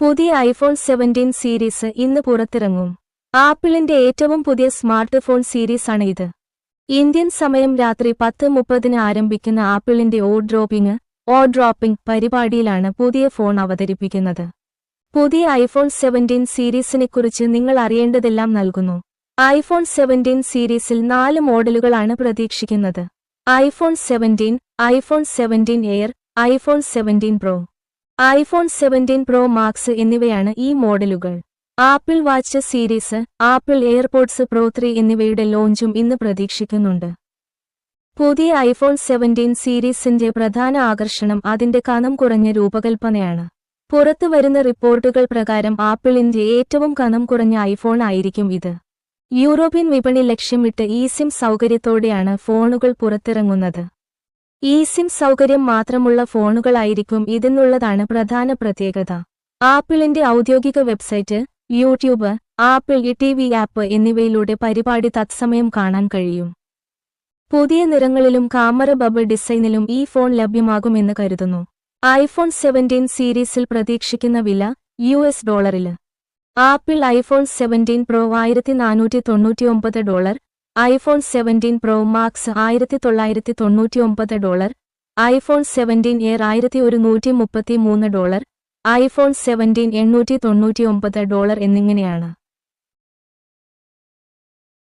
പുതിയ iPhone seventeen series ഇന്ന് പുറത്തിറങ്ങും. ആപ്പിളിന്റെ ഏറ്റവും പുതിയ സ്മാർട്ട് ഫോൺ സീരീസാണ് ഇത് ഇന്ത്യൻ സമയം രാത്രി പത്ത് മുപ്പതിന് ആരംഭിക്കുന്ന ആപ്പിളിന്റെ ഓ ഡ്രോപ്പിംഗ് ഓ ഡ്രോപ്പിംഗ് പരിപാടിയിലാണ് പുതിയ ഫോൺ അവതരിപ്പിക്കുന്നത്. പുതിയ ഐഫോൺ സെവന്റീൻ സീരീസിനെക്കുറിച്ച് നിങ്ങൾ അറിയേണ്ടതെല്ലാം നൽകുന്നു. ഐഫോൺ സെവന്റീൻ സീരീസിൽ നാല് മോഡലുകളാണ് പ്രതീക്ഷിക്കുന്നത്. IPhone seventeen iPhone seventeen air iPhone seventeen pro iPhone seventeen pro max എന്നിവയാണ് ഈ മോഡലുകൾ. Apple watch series Apple AirPods pro three എന്നിവയുടെ ലോഞ്ചും ഇന്ന് പ്രതീക്ഷിക്കുന്നുണ്ട്. പുതിയ ഐഫോൺ സെവന്റീൻ സീരീസിന്റെ പ്രധാന ആകർഷണം അതിന്റെ കനം കുറഞ്ഞ രൂപകൽപ്പനയാണ്. പുറത്തു വരുന്ന റിപ്പോർട്ടുകൾ പ്രകാരം ആപ്പിളിന്റെ ഏറ്റവും കനം കുറഞ്ഞ ഐഫോൺ ആയിരിക്കും ഇത്. യൂറോപ്യൻ വിപണി ലക്ഷ്യമിട്ട് ഈ സിം സൗകര്യത്തോടെയാണ് ഫോണുകൾ പുറത്തിറങ്ങുന്നത്. ഈ സിം സൗകര്യം മാത്രമുള്ള ഫോണുകളായിരിക്കും ഇതെന്നുള്ളതാണ് പ്രധാന പ്രത്യേകത. ആപ്പിളിന്റെ ഔദ്യോഗിക website YouTube Apple T V app എന്നിവയിലൂടെ പരിപാടി തത്സമയം കാണാൻ കഴിയും. പുതിയ നിറങ്ങളിലും കാമറ ബബിൾ ഡിസൈനിലും ഈ ഫോൺ ലഭ്യമാകുമെന്ന് കരുതുന്നു. ഐഫോൺ സെവന്റീൻ സീരീസിൽ പ്രതീക്ഷിക്കുന്ന വില യു എസ് ഡോളറിൽ ആപ്പിൾ ഐഫോൺ സെവന്റീൻ പ്രോ ആയിരത്തി നാനൂറ്റി തൊണ്ണൂറ്റിയൊമ്പത് dollar iPhone seventeen pro max ആയിരത്തി തൊള്ളായിരത്തി തൊണ്ണൂറ്റി ഒമ്പത് ഡോളർ ഐഫോൺ സെവന്റീൻ എയർ ആയിരത്തി ഒരുന്നൂറ്റി മുപ്പത്തി മൂന്ന് ഡോളർ ഐഫോൺ സെവന്റീൻ എണ്ണൂറ്റി തൊണ്ണൂറ്റി ഒമ്പത് ഡോളർ എന്നിങ്ങനെയാണ്.